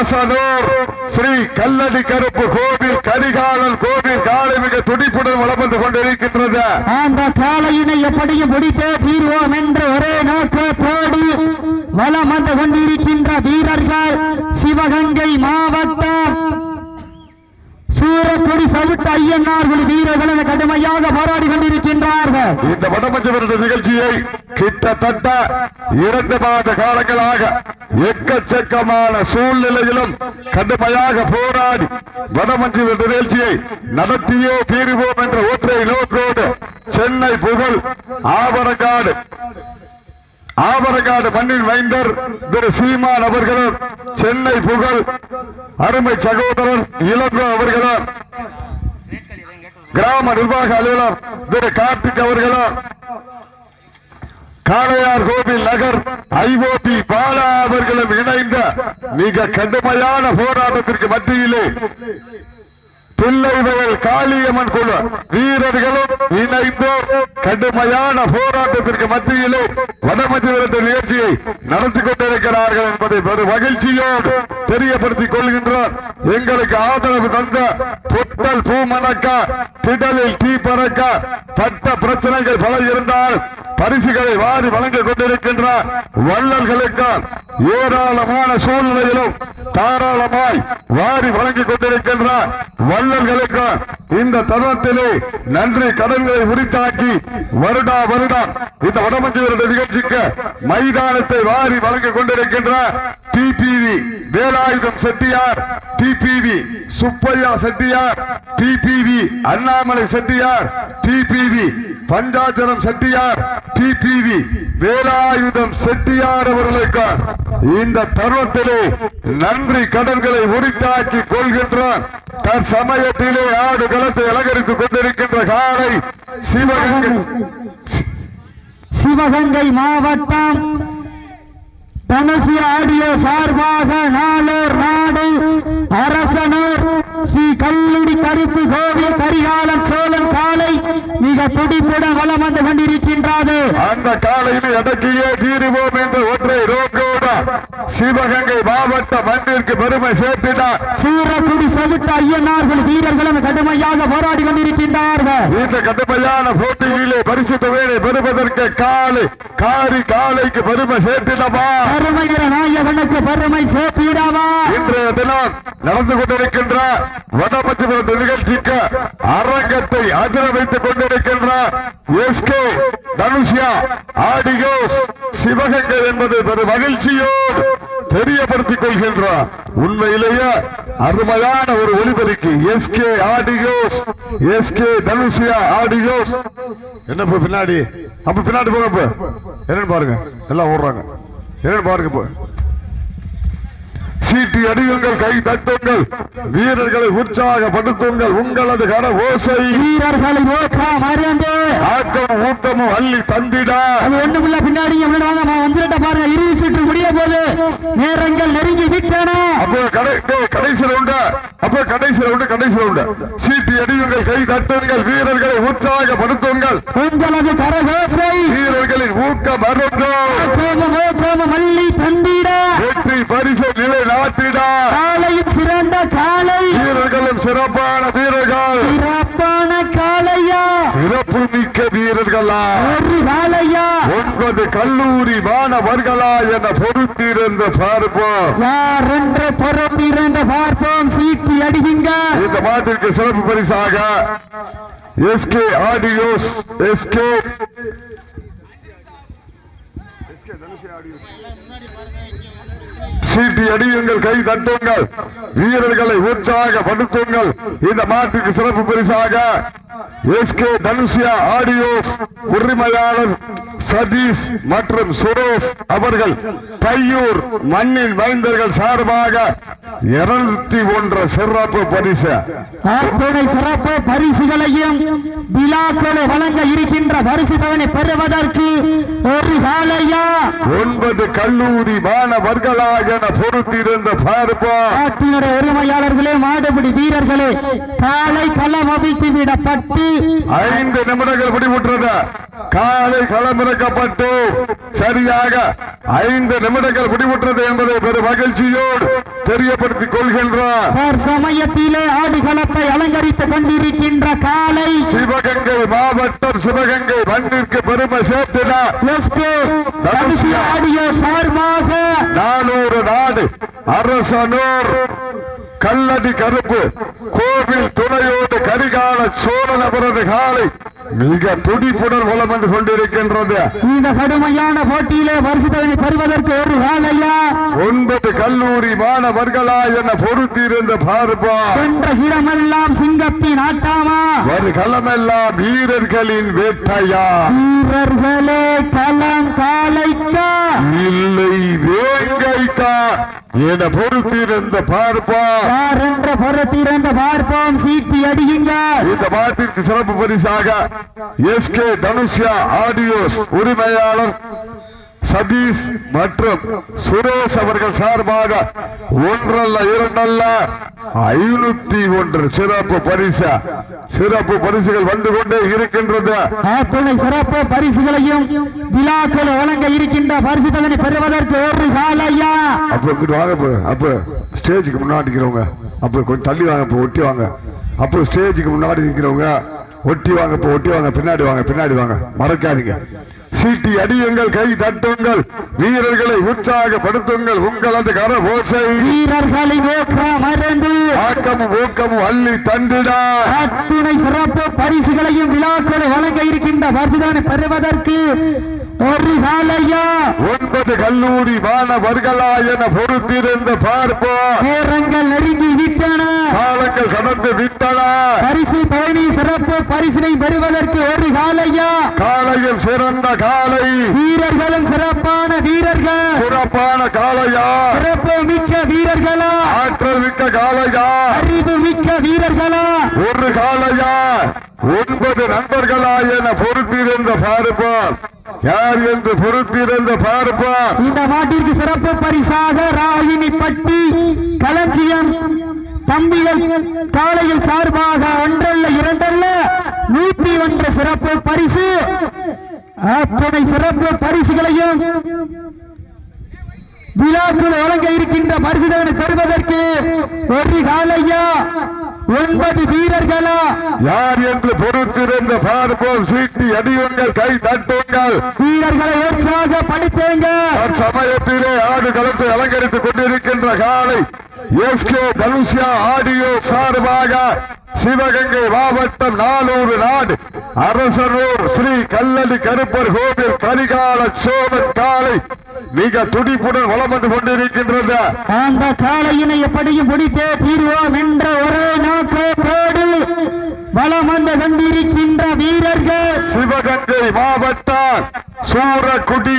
அரசனூர் ஸ்ரீ கல்லடி கருப்பு கோவில் கரிகாலன் கோவில் காலை மிக துடிப்புடன் வளம் வந்து கொண்டிருக்கின்றது. அந்த காலையினை எப்படியும் முடித்தே தீர்வோம் என்று ஒரே நோக்கத்தோடு வளம் வந்து கொண்டிருக்கின்ற வீரர்கள் சிவகங்கை மாவட்டம் சூரக்குடி சவுட்டு ஐயன்னார்கள் வீரர்கள் என கடுமையாக போராடி கொண்டிருக்கின்றார்கள். இந்த வடமஞ்சு விருது நிகழ்ச்சியை கிட்டத்தட்ட இரண்டு மாத காலங்களாக எக்கச்சக்கமான சூழ்நிலையிலும் கடுமையாக போராடி வடமஞ்சு விருது நிகழ்ச்சியை நடத்தியே தீருவோம் என்ற ஒற்றை நோக்கோடு சென்னை புகழ் ஆவரங்காடு ஆபரகாடு மண்ணின் மைந்தர் திரு சீமான் அவர்களும் சென்னை புகழ் அருமை சகோதரர் இளங்கோ அவர்களும் கிராம நிர்வாக அலுவலர் திரு கார்த்திக் அவர்களும் காளையார் கோவில் நகர் ஐஓபி பாலா அவர்களும் இணைந்த மிக கடுமையான போராட்டத்திற்கு மத்தியிலே பிள்ளைவயல் காளியம்மன் குழு. வீரர்களும் இணைந்து கடுமையான போராட்டத்திற்கு மத்தியிலே வடமஞ்சிவிரத்த நிகழ்ச்சியை நடத்தி கொண்டிருக்கிறார்கள் என்பதை பெரும் மகிழ்ச்சியோடு தெரியப்படுத்திக் கொள்கின்றோம். எங்களுக்கு ஆதரவு தந்த புத்தல் பூமணக்க திடலில் தீ பறக்க பட்ட பிரச்சனைகள் பல இருந்தால் பரிசுகளை வாரி வழங்கிக் கொண்டிருக்கின்ற வள்ளல்களுக்கு ஏராளமான சூழ்நிலையிலும் தாராளமாய் வாரி வழங்கிக் கொண்டிருக்கின்ற வள்ளல்களுக்கு இந்த தருணத்திலே நன்றி கடன்களை உரித்தாக்கி வருடா வருடம் இந்த வடமஞ்சி நிகழ்ச்சிக்கு மைதானத்தை வாரி வழங்கிக் கொண்டிருக்கின்ற TPV Velayutham Chettiar TPV Subbaiah Chettiar TPV Annamalai Chettiar TPV Panchacharam Chettiar TPV Velayutham Chettiar அவர்களுக்கு இந்த தருணத்திலே நன்றி கடன்களை உரித்தாக்கி கொள்கின்ற தற்சமய தற்சமயத்திலே ஆடு களத்தை அலங்கரித்துக் கொண்டிருக்கின்ற காலை சிவகங்கை. சிவகங்கை மாவட்டம் தனுசு ஆடியோ சார்பாக நாளூர் நாடு அரசனூர் ஸ்ரீ கல்லுடி கருப்பு கோவில் கரிகாலன் சோழன் காலை மிக துடிப்புடன் வலம் வந்து கொண்டிருக்கின்றது அந்த காலையினை அடக்கியே தீருவோம் என்ற ஒற்றை ரோக்கோடு சிவகங்கை மாவட்ட மண்ணிற்கு பெருமை சேர்த்தினார் சூரக்குடி சவுட்டு ஐயனார்கள் வீரர்களும் கடுமையாக போராடி கொண்டிருக்கின்றார்கள். இந்த கடுமையான போட்டியிலே பரிசு தொகையை பெறுவதற்கு காலை காரி காலைக்கு பெருமை சேர்த்திடவா? பெருமைகிற நடந்து கொண்டிருக்கின்ற வடபட்சபுரத்து நிகழ்ச்சிக்கு அரங்கத்தை அதிர வைத்துக் கொண்டிருக்கின்ற எஸ்கே தனுஷியா ஆடியோஸ் சிவகங்கை என்பது பெரு மகிழ்ச்சியோடு தெரியப்படுத்திக் கொள்கின்றார் உண்மையிலேயே அருமையான ஒரு ஒளிபெருக்கி SK audios SK Dhanushiya audios. என்ன பின்னாடி? அப்ப பின்னாடி போங்க என்னன்னு பாருங்க. எல்லாம் ஓடுறாங்க. என்னன்னு பாருங்க இப்போ சீட்டி அடியுங்கள் கை தட்டுங்கள். வீரர்களை உற்சாகப்படுத்துங்கள். உங்களது கர ஓசை. வீரர்களை ஆக்கமும் ஊட்டமும் அள்ளி தந்திட. அது ஒண்ணுமில்ல பின்னாடி வந்துட்ட பாருங்க. இறுதி சுற்று முடிய போது நேரங்கள் நெருங்கி விட்டன. அப்போ கடை டேய், கடைசியில உண்டு? அப்போ கடைசியில உண்டு கடைசியில உண்டு. சீட்டி அடியுங்கள் கை தட்டுங்கள் வீரர்களை உற்சாகப்படுத்துங்கள். உங்களது கரகோசை. வீரர்களின் ஊக்கம் அருந்தும் மல்லி தந்திட. வெற்றி பரிசு நிலை நாட்டிட காலையும் சிறந்த காலை. வீரர்களும் சிறப்பான வீரர்கள். சிறப்பான காலையா சிறப்பு மிக்க வீரர்களா. ஒரு காலையா ஒன்பது கல்லூரி மாணவர்களா என பொறுத்திருந்த பார்ப்போம். யார் என்று பொறுத்திருந்த பார்ப்போம்? சீட்டி அடியுங்க. இந்த மாட்டிற்கு சிறப்பு பரிசாக எஸ்கே ஆடியோஸ் எஸ்கே சீட்டி அடியுங்கள் கை தட்டுங்கள். வீரர்களை உற்சாகப்படுத்துங்கள். இந்த மாட்டுக்கு சிறப்பு பரிசாக எஸ்கே தனுஷியா ஆடியோஸ் உரிமையாளர் சதீஷ் மற்றும் சுரேஷ் அவர்கள் தையூர் மண்ணின் மைந்தர்கள் சார்பாக இருநூத்தி ஒன்று சிறப்பு பரிசு. சிறப்பு பரிசுகளையும் விழாக்களை வழங்க இருக்கின்ற பரிசு தவணை பெறுவதற்கு ஒரு காலையா ஒன்பது கல்லூரி மாணவர்களா என பொறுத்திருந்த பார்ப்போம். நாட்டினுடைய உரிமையாளர்களே மாடுபிடி வீரர்களே காலை களம் அமைத்து விடப்பட்டு ஐந்து நிமிடங்கள் முடிவுற்றது. காலை களமிறக்கப்பட்டு சரியாக ஐந்து நிமிடங்கள் முடிவுற்றது என்பதை பெரும் மகிழ்ச்சியோடு தெரியப்படுத்திக் கொள்கின்றார் சமயத்திலே ஆடுகளத்தை அலங்கரித்துக் கொண்டிருக்கின்ற காலை. சிவகங்கை மாவட்டம் சிவகங்கை மண்ணிற்கு பெருமை சேர்த்தினார் ஆடியோ சார்பாக. நானூறு நாடு அரசனூர் கல்லடி கருப்பு கோவில் துணையோடு கரிகால சோழன் அவரது காலை மிக துடிப்புடன் வளம் வந்து கொண்டிருக்கின்றது. இந்த கடுமையான போட்டியிலே வருஷத்தை பெறுவதற்கு ஒரு வேலையா? ஒன்பது கல்லூரி மாணவர்களா என பொறுத்திருந்த பார்ப்பா. சென்ற இடமெல்லாம் சிங்கத்தின் ஆட்டாமா? ஒரு களமெல்லாம் வீரர்களின் வேட்டையா? வீரர்களே களம் காலைக்கா இல்லை வேங்கைக்கா? என பொறுத்திருந்த பார்ப்பா யார் என்ற பொறுத்திருந்த பார்ப்போம். சீட்டி அடியுங்க இந்த பாட்டிற்கு சிறப்பு பரிசாக எஸ் கே தனுஷ்யா ஆடியோஸ் உரிமையாளர் சதீஷ் மற்றும் சுரேஷ் அவர்கள் சார்பாக ஒன்றல்ல இரண்டல்ல ஐநூத்தி ஒன்று சிறப்பு பரிசு. சிறப்பு பரிசுகள் வந்து கொண்டே இருக்கின்றது. சிறப்பு பரிசுகளையும் விழாக்கள் வழங்க இருக்கின்ற பரிசுகளை பெறுவதற்கு ஒரு காலையா அப்ப வாங்க அப்ப ஸ்டேஜுக்கு முன்னாடி இருக்கிறவங்க அப்ப கொஞ்சம் தள்ளி வாங்க அப்ப ஒட்டி வாங்க. அப்ப ஸ்டேஜுக்கு முன்னாடி நிக்கிறவங்க ஒட்டி வாங்க இப்ப ஒட்டி வாங்க பின்னாடி வாங்க பின்னாடி வாங்க. மறக்காதீங்க. சீட்டி அடியுங்கள் கை தட்டுங்கள் வீரர்களை உற்சாகப்படுத்துங்கள் உங்களது கர ஓசை வீரர்களை நோக்க மறந்து ஆக்கமும் ஊக்கமும் அள்ளி தந்திட. அத்துணை சிறப்பு பரிசுகளையும் விழாக்களை வழங்க இருக்கின்ற பரிசுகளை பெறுவதற்கு ஒன்பது கல்லூரி மாணவர்களா என பொறுத்திருந்து பார்ப்போம். நேரங்கள் நெருங்கி விட்டன. காலங்கள் கடந்து விட்டன. பரிசு பயணி சிறப்பு பரிசினை பெறுவதற்கு ஒரு காலையா காலையில் சிறந்த காலை. வீரர்களும் சிறப்பான வீரர்கள். சிறப்பான காலையா. சிறப்பு மிக்க வீரர்களா. ஆற்றல் மிக்க காலையா. அறிவு மிக்க வீரர்களா. ஒரு காலையா. ஒன்பது நண்பர்களா என பொறுத்திருந்த பார்ப்போம். யார் என்று பொறுத்திருந்த பார்ப்பார் இந்த மாட்டிற்கு சிறப்பு பரிசாக ராகினிப்பட்டி களஞ்சியம் தம்பிகள் காலையில் சார்பாக ஒன்றல்ல இரண்டல்ல நூற்றி ஒன்று சிறப்பு பரிசு. அத்துணை சிறப்பு பரிசுகளையும் விழாக்கள் வழங்க இருக்கின்ற பரிசுகளை பெறுவதற்கு ஒரு காலையா ஒன்பது வீரர்களா? யார் என்று பொறுத்திருந்த பார்ப்போம். சீட்டி அடியுங்கள் கை தட்டுங்கள். வீரர்களை உற்சாகப்படுத்துங்க சமயத்திலே ஆடு களத்தை அலங்கரித்துக் கொண்டிருக்கின்ற காலை எஸ் கே தனுஷ்யா ஆடியோ சார்பாக சிவகங்கை மாவட்டம் நானூறு நாடு அரசனூர் ஸ்ரீ கல்லடி கருப்பர் கோவில் கரிகால சோழன் காலை மிக துடிப்புடன் வளம் வந்து கொண்டிருக்கின்றது. அந்த காலையினை எப்படியும் முடித்தே தீர்வோம் என்ற ஒரே நோக்கத்தோடு வளம் வந்து கொண்டிருக்கின்ற வீரர்கள். சிவகங்கை மாவட்டம் சூரக்குடி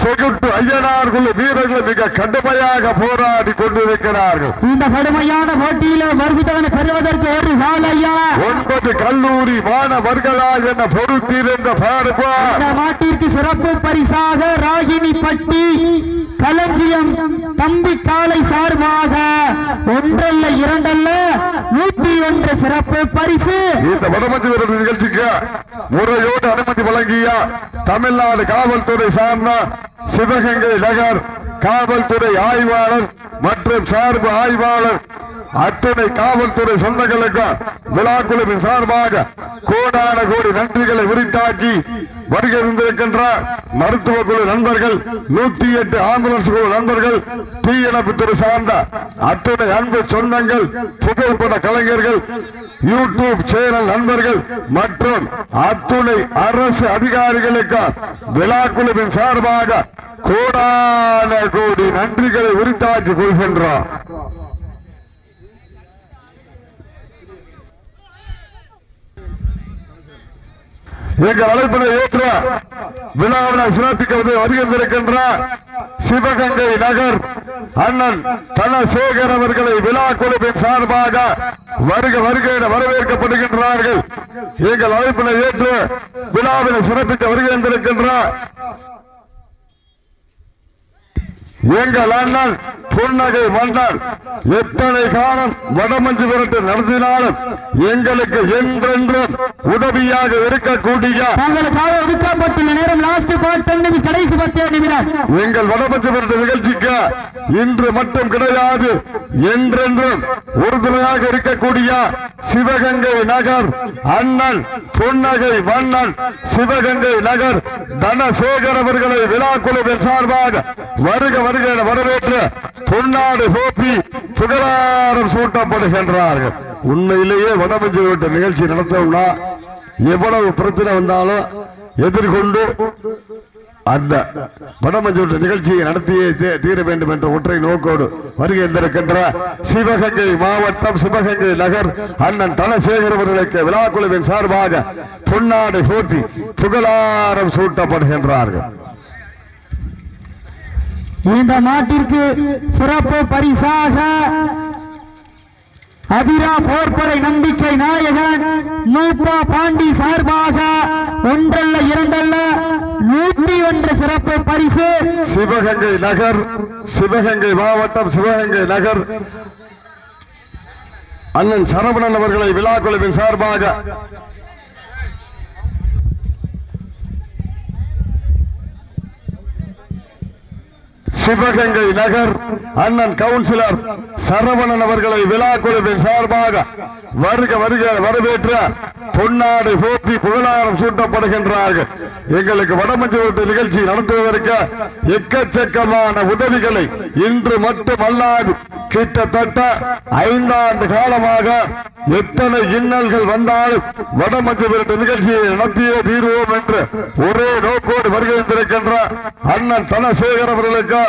செகுட்டு ஐயனார் குழு வீரர்கள் மிக கடுமையாக போராடி கொண்டிருக்கிறார்கள். இந்த கடுமையான போட்டியிலே வருஷத்தவனை பெறுவதற்கு ஒரு காலையா ஒன்பது கல்லூரி மாணவர்களா என பொறுத்திருந்த பார்ப்பா. மாட்டிற்கு சிறப்பு பரிசாக ராகினிப்பட்டி களஞ்சியம் தம்பி காலை சார்பாக ஒன்றல்ல இரண்டல்ல நூத்தி ஒன்று சிறப்பு பரிசு. இந்த வடமஞ்சி வீரர் நிகழ்ச்சிக்கு முறையோடு அனுமதி வழங்கிய தமிழ்நாடு காவல்துறை சார்ந்த சிவகங்கை நகர் காவல்துறை ஆய்வாளர் மற்றும் சார்பு ஆய்வாளர் அத்துணை காவல்துறை சொந்தங்களுக்கும் விழா குழுவின் சார்பாக கோடான கோடி நன்றிகளை உரித்தாக்கி வருகை இருந்திருக்கின்ற மருத்துவ குழு நண்பர்கள் நூத்தி எட்டு ஆம்புலன்ஸ் குழு நண்பர்கள் தீயணைப்புத்துறை சார்ந்த அத்துணை அன்பு சொந்தங்கள் புகைப்பட கலைஞர்கள் யூடியூப் சேனல் நண்பர்கள் மற்றும் அத்துணை அரசு அதிகாரிகளுக்கு விழா குழுவின் சார்பாக கோடான கோடி நன்றிகளை உரித்தாக்கி கொள்கின்றோம். எங்கள் அழைப்பினை ஏற்ற விழாவினை சிறப்பிக்கிறது வருகின்றிருக்கின்ற சிவகங்கை நகர் அண்ணன் தனசேகர் அவர்களை விழா குழுவின் சார்பாக வருக வருக என வரவேற்கப்படுகின்றார்கள். எங்கள் அழைப்பினை ஏற்று விழாவினை சிறப்பிக்க வருகின்றிருக்கின்ற எங்கள் அண்ணன் புன்னகை மன்னர் எத்தனை காலம் வடமஞ்சு விரட்டு நடத்தினாலும் எங்களுக்கு என்றென்றும் உதவியாக இருக்கக்கூடிய தங்களுக்காக ஒதுக்கப்பட்டுள்ள நேரம் லாஸ்ட் பத்து நிமிஷம் கடைசி பத்து நிமிடம். எங்கள் வடமஞ்சு விரட்டு நிகழ்ச்சிக்கு இன்று மட்டும் கிடையாது என்றென்றும் உறுதுணையாக இருக்கக்கூடிய சிவகங்கை நகர் அண்ணன் புன்னகை மன்னன் சிவகங்கை நகர் தனசேகர் அவர்களை விழா குழுவின் சார்பாக வருக வருகிற வரவேற்று பொன்னாடு சோப்பி சுகராரம் சூட்டப்படுகின்றார்கள். உண்மையிலேயே வடமஞ்சு விரட்டு நிகழ்ச்சி நடத்தோம்னா எவ்வளவு பிரச்சனை வந்தாலும் எதிர்கொண்டு அந்த வடமஞ்சூர் நிகழ்ச்சியை நடத்தியே தீர வேண்டும் என்ற ஒற்றை நோக்கோடு வருகின்றிருக்கின்ற சிவகங்கை மாவட்டம் சிவகங்கை நகர் அண்ணன் தனசேகர் அவர்களுக்கு விழாக்குழுவின் சார்பாக பொன்னாடு சூட்டி புகழாரம் சூட்டப்படுகின்றார்கள். இந்த நாட்டிற்கு சிறப்பு பரிசாக அதிரா போர்ப்படை நம்பிக்கை நாயகன் நூப்பா பாண்டி சார்பாக ஒன்றல்ல இரண்டல்ல நூற்றி ஒன்று சிறப்பு பரிசு. சிவகங்கை நகர் சிவகங்கை மாவட்டம் சிவகங்கை நகர். அண்ணன் சரவணன் அவர்களை விழாக்குழுவின் சார்பாக சிவகங்கை நகர் அண்ணன் கவுன்சிலர் சரவணன் அவர்களை விழா குழுவின் சார்பாக வருக வருக வரவேற்ற பொன்னாடு போற்றி புகழாரம் சூட்டப்படுகின்றார்கள். எங்களுக்கு வடமஞ்சு நிகழ்ச்சி நடத்துவதற்கு எக்கச்சக்கமான உதவிகளை இன்று மட்டுமல்லாது கிட்டத்தட்ட ஐந்தாண்டு காலமாக எத்தனை இன்னல்கள் வந்தாலும் வடமஞ்சு விரட்டு நிகழ்ச்சியை நடத்தியே தீர்வோம் என்று ஒரே நோக்கோடு வருகின்றிருக்கின்ற அண்ணன் தனசேகர் அவர்களுக்கு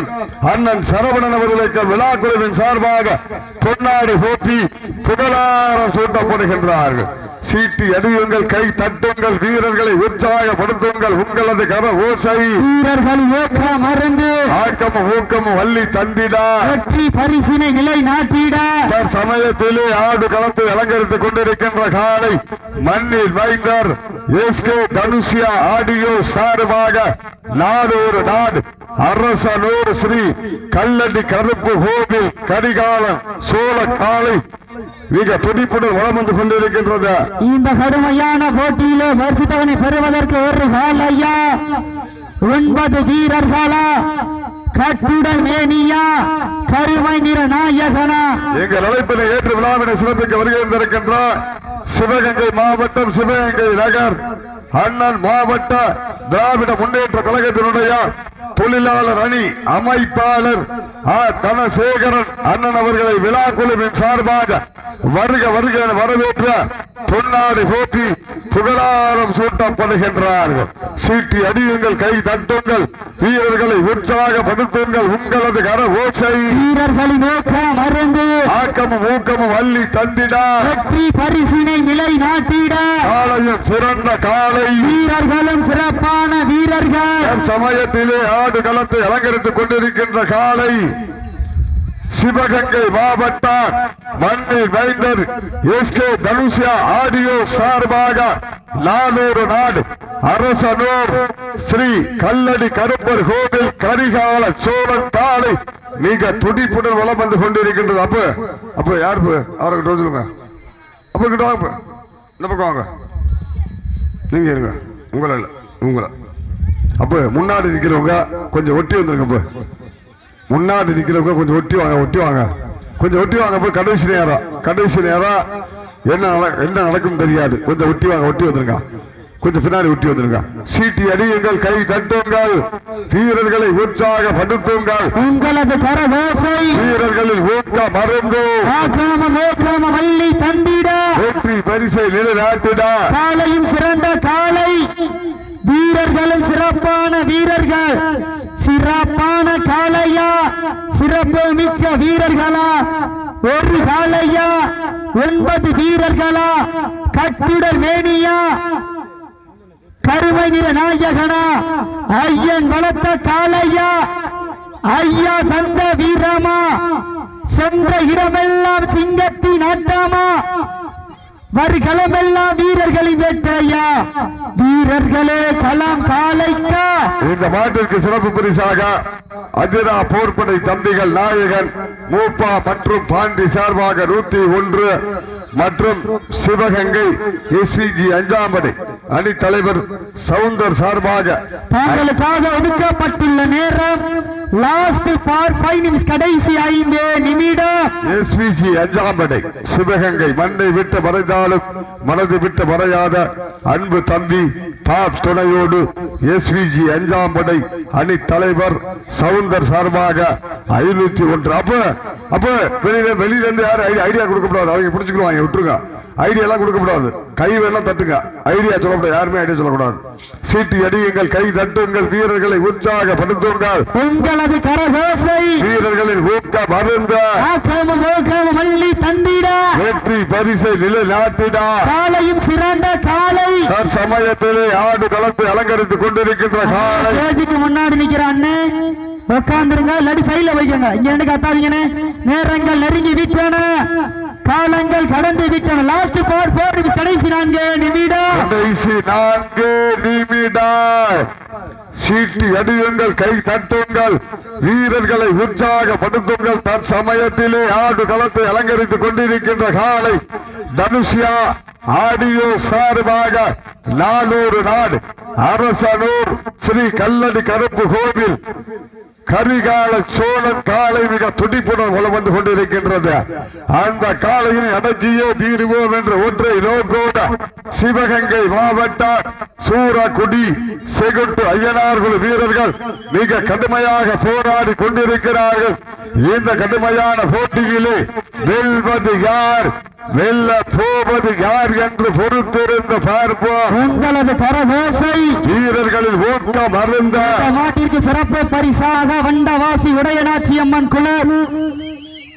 அண்ணன் சரவணன் அவர்களுக்கு விழாக்குழுவின் சார்பாக பொன்னாடி போட்டி புகழாரம் சூட்டப்படுகின்றார்கள். சீட்டி அடியுங்கள் கை தட்டுங்கள் வீரர்களை உற்சாகப்படுத்துங்கள் உங்களது கர ஓசை. வீரர்கள் மருந்து ஆக்கமும் ஊக்கமும் வள்ளி தந்திடா. வெற்றி பரிசினை நிலை நாட்டிட சமயத்திலே ஆடு கலந்து அலங்கரித்துக் கொண்டிருக்கின்ற காலை மண்ணில் வைந்தர் எஸ்கே தனுஷியா ஆடியோ சார்பாக நாடொரு நாடு. அரசனூர் ஸ்ரீ கல்லடி கருப்பு கோவில் கரிகாலன் சோழ காலை மிக துடிப்புடன் வளம் வந்து கொண்டிருக்கின்றது. இந்த கடுமையான போட்டியிலே வரிசித்தவனை பெறுவதற்கு ஒரு கால் ஐயா. ஒன்பது வீரர்களா. கட்டுடல் மேனியா. கருமை நிற நாயகனா. எங்கள் அழைப்பினை ஏற்று விழாவினை சிறப்பிக்க வருகின்றிருக்கின்ற சிவகங்கை மாவட்டம் சிவகங்கை நகர் அண்ணன் மாவட்ட திராவிட முன்னேற்ற கழகத்தினுடைய தொழிலாளர் அணி அமைப்பாளர் ஆ. தனசேகரன் அண்ணன் அவர்களை விழா குழுவின் சார்பாக வருக வருக என வரவேற்ற பொன்னாடி போட்டி புகழாரம் சூட்டப்படுகின்றார்கள். சீட்டி அடியுங்கள் கை தட்டுங்கள் வீரர்களை உற்சாகப்படுத்துங்கள் உங்களது கர ஓசை. வீரர்களின் நோக்க மருந்து. ஆக்கமும் ஊக்கமும் அள்ளி தந்திடா. வெற்றி பரிசினை நிலை நாட்டிட. காலையும் சிறந்த காலை. வீரர்களும் சிறப்பான வீரர்கள். சமயத்திலே ஆடு களத்தை அலங்கரித்துக் கொண்டிருக்கின்ற காலை சிவகங்கை மாவட்டம் மண்ணி வைந்தர் எஸ் கே தனுஷியா ஆடியோ சார்பாக நானூறு நாடு. அரசனூர் ஸ்ரீ கல்லடி கருப்பர் கோவில் கரிகால சோழன் காலை மிக துடிப்புடன் வளம் வந்து கொண்டிருக்கின்றது. அப்ப அப்ப யார் அவர்கிட்ட வந்துருங்க அப்ப கிட்ட வாங்க இந்த பக்கம் வாங்க. நீங்க இருங்க. உங்களை இல்ல. உங்களை. அப்ப முன்னாடி நிக்கிறவங்க கொஞ்சம் ஒட்டி வந்துருங்க அப்ப. முன்னாடி நிக்கிறவங்க கொஞ்சம் ஒட்டி வாங்க ஒட்டி வாங்க. கொஞ்சம் ஒட்டி வாங்க அப்ப கடைசி நேரம். கடைசி நேரம் என்ன என்ன நடக்கும் தெரியாது. கொஞ்சம் ஒட்டி வாங்க ஒட்டி வந்துருங்க. கொஞ்சம் பின்னாடி ஒட்டி வந்துருங்க. சீட்டி அடியுங்கள் கை தட்டுங்கள் வீரர்களை உற்சாகப்படுத்துங்கள். உங்களது கரவோசை வீரர்களில் ஊக்க தந்திட. வெற்றி பரிசை நிலைநாட்டிட. காலையும் சிறந்த காலை வீரர்களும் சிறப்பான வீரர்கள் சிறப்பான காளையா சிறப்பு மிக்க வீரர்களா ஒரு காளையா ஒன்பது வீரர்களா? கட்டுடல் மேனியா? கருமை நிற நாயகனா? ஐயன் வளர்த்த காலையா ஐயா தந்த வீரமா? சென்ற இடமெல்லாம் சிங்கத்தின் ஆட்டாமா? வருகளமெல்லாம் வீரர்களின் வேட்டையா? வீரர்களே களம் காலைக்கா இந்த மாட்டிற்கு சிறப்பு பரிசாக அதிரா போர்ப்படை தம்பிகள் நாயகன் மூப்பா மற்றும் பாண்டி சார்பாக நூத்தி ஒன்று மற்றும் சிவகங்கை எஸ்பிஜி அஞ்சாம்படை. அணி தலைவர் சவுந்தர் சார்பாக. தாங்களுக்காக ஒதுக்கப்பட்டுள்ள நேரம் லாஸ்ட் ஃபார் ஃபைவ் நிமிஷம் கடைசி ஐந்து நிமிடம். எஸ்பிஜி அஞ்சாம்படை. சிவகங்கை மண்ணை விட்டு மறைந்தாலும் மனது விட்டு மறையாத அன்பு தம்பி டாப் துணையோடு எஸ்பிஜி அஞ்சாம்படை அணி தலைவர் சவுந்தர் சார்பாக ஐநூத்தி ஒன்று. அப்ப அப்ப வெளியில வெளியில இருந்து யாரும் ஐடியா கொடுக்கப்படாது. அவங்க பிடிச்சுக்கிடுவாங்க விட்டுருங்க. ஐடியா எல்லாம் கொடுக்கப்படாது கை வேணா தட்டுங்க. ஐடியா சொல்லக்கூடாது யாருமே ஐடியா சொல்லக்கூடாது சீட்டு அடியுங்கள் கை தட்டுங்கள் வீரர்களை உற்சாகப்படுத்துங்கள். உங்களது கரகோசை. வீரர்களின் ஊக்க மருந்த. மல்லி தந்திட. வெற்றி பரிசை நிலைநாட்டிடா. காலையும் சிறந்த காலை. சமயத்திலே ஆடு களத்தை அலங்கரித்துக் கொண்டிருக்கின்ற காலை. முன்னாடி நிக்கிற அண்ணே உட்காந்துருங்க இல்லாட்டி சைட்ல வைக்கங்க. இங்க இருந்து கத்தாதீங்கண்ணே நேரங்கள் நெருங்கி விட்டன காலங்கள் கடந்து விட்டன. லாஸ்ட் போர் போர் கடைசி நான்கு. நிமிடம் கடைசி நான்கு நிமிடம் சீட்டி அடியுங்கள் கை தட்டுங்கள். வீரர்களை உற்சாகப்படுத்துங்கள். தற்சமயத்திலே ஆடு களத்தை அலங்கரித்துக் கொண்டிருக்கின்ற காலை தனுஷியா ஆடியோ சார்பாக நானூறு நாடு அரசனூர் ஸ்ரீ கல்லடி கருப்பு கோவில் கரிகால சோழன் காலை மிக துடிப்புடன் வலம் வந்து கொண்டிருக்கின்றது. அந்த காலையில் அடக்கியே தீருவோம் என்ற ஒன்றை நோக்கோட சிவகங்கை மாவட்டம் சூரக்குடி செகுட்டு ஐயனார்குழு வீரர்கள் மிக கடுமையாக போராடி கொண்டிருக்கிறார்கள். இந்த கடுமையான போட்டியிலே வெல்வது யார்? வெல்ல போவது யார் என்று பொறுத்திருந்து பார்ப்போம் உங்களது கரகோசை வீரர்களின் ஊக்கம் அருந்த இந்த மாட்டிற்கு சிறப்பு பரிசாக வண்டவாசி உடையநாச்சி அம்மன் குழு.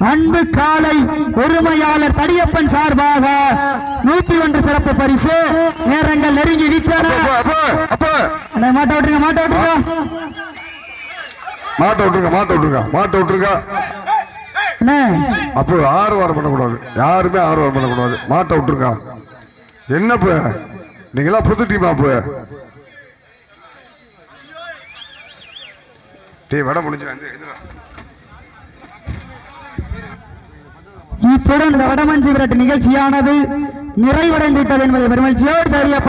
அன்பு காலை உரிமையாளர் தடியப்பன் சார்பாக நூத்தி ஒன்று சிறப்பு பரிசு. நேரங்கள் நெருங்கி விட்டன மாட்ட விட்டுருங்க மாட்ட விட்டுருங்க. மாட்ட விட்டுருங்க மாட்ட விட்டுருங்க மாட்ட விட்டுருங்க. அண்ணே, அப்போ ஆர்வாரம் பண்ணக்கூடாது. யாருமே ஆர்வாரம் பண்ணக்கூடாது. மாட்ட விட்டுருங்க. என்ன இப்ப புது டீமா இப்ப வட முடிஞ்சு இத்துடன் இந்த. வடமஞ்சி விரட்டு நிகழ்ச்சியானது நிறைவடைந்து விட்டது என்பதை பெருமகிழ்ச்சியோடு தெரிய